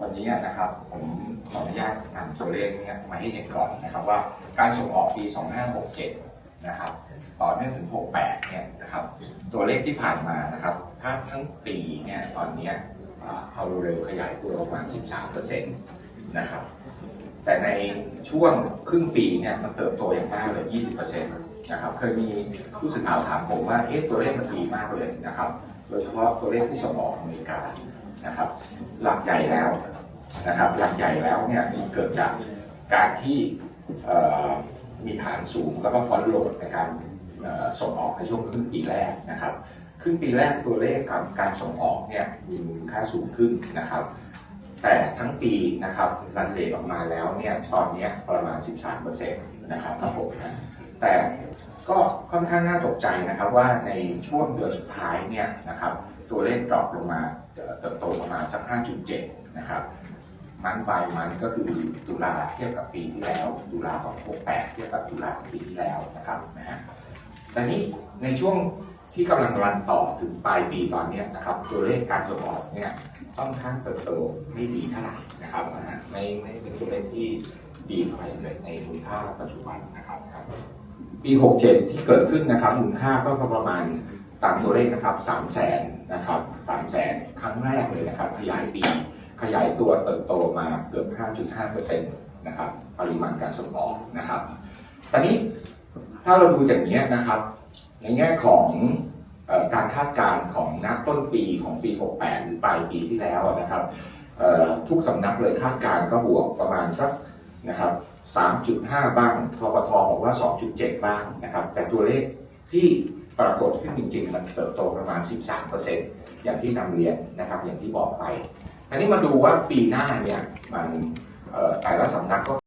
วันนี้นะครับผมขออนุญาตนำตัวเลขเนี้มาให้เห็นก่อนนะครับว่าการส่งออกปี 2567 นะครับต่อเนื่องถึง 68 เนี่ยนะครับตัวเลขที่ผ่านมานะครับถ้าทั้งปีเนี่ยตอนนี้ยอ่าเอาเร็วขยายตัวประมาณ 13%นะครับแต่ในช่วงครึ่งปีเนี่ยมันเติบโตอย่างมากเลย 20%นะครับเคยมีผู้สื่อข่าวถามผมว่าเอ๊ะตัวเลขมันดีมากเลยนะครับโดยเฉพาะตัวเลขที่ส่งออกอเมริกา นะครับ หลักใหญ่แล้วนะครับ หลักใหญ่แล้วเนี่ยเกิดจากการที่มีฐานสูงแล้วก็ฟอนโหลดในการส่งออกในช่วงครึ่งปีแรกนะครับครึ่งปีแรกตัวเลขกับการส่งออกเนี่ยมีมูลค่าสูงขึ้นนะครับ แต่ทั้งปีนะครับรันเลทออกมาแล้วเนี่ยตอนนี้ประมาณ 13%นะครับครับผมนะแต่ก็ค่อนข้างน่าตกใจนะครับว่าในช่วงเดือนสุดท้ายเนี่ยนะครับ ตัวเลขดรอปลงมาเติบโตประมาณสัก 5.7 นะครับ มันบายมันก็คือตุลาเทียบกับปีที่แล้ว ตุลาของ68 เทียบกับตุลาของปีที่แล้วนะครับนะฮะแต่นี้ในช่วงที่กำลังรันต่อถึงปลายปีตอนนี้นะครับ ตัวเลขการส่งออกเนี่ยค่อนข้างเติบโตไม่ดีเท่าไหร่นะครับนะฮะไม่ไม่เป็นตัวเลขที่ดีเท่าไหร่เลยในมูลค่าปัจจุบันนะครับครับปี 67 ที่เกิดขึ้นนะครับมูลค่าก็ประมาณ ตามตัวเลขนะครับ3แสนนะครับ3แสนครั้งแรกเลยนะครับ ขยายปี ขยายตัวเติบโตมาเกือบ 5.5%นะครับ ปริมาณการส่งออกนะครับ ตอนนี้ถ้าเราดูอย่างนี้นะครับ ในแง่ของออการคาดการณ์ของนักต้นปีของปี 68 หรือปลายปีที่แล้วนะครับทุกสำนักเลยคาดการณ์ก็บวกประมาณสักนะครับ 3.5 บ้างทปทบอกว่า 2.7 บ้างนะครับ แต่ตัวเลขที่ ปรากฏขึ้นจริง ๆ มันเติบโตประมาณ 13%อย่างที่นำเรียนนะครับ อย่างที่บอกไปทีนี้มาดูว่าปีหน้าเนี่ยมันอ่อแต่ละสำนักก็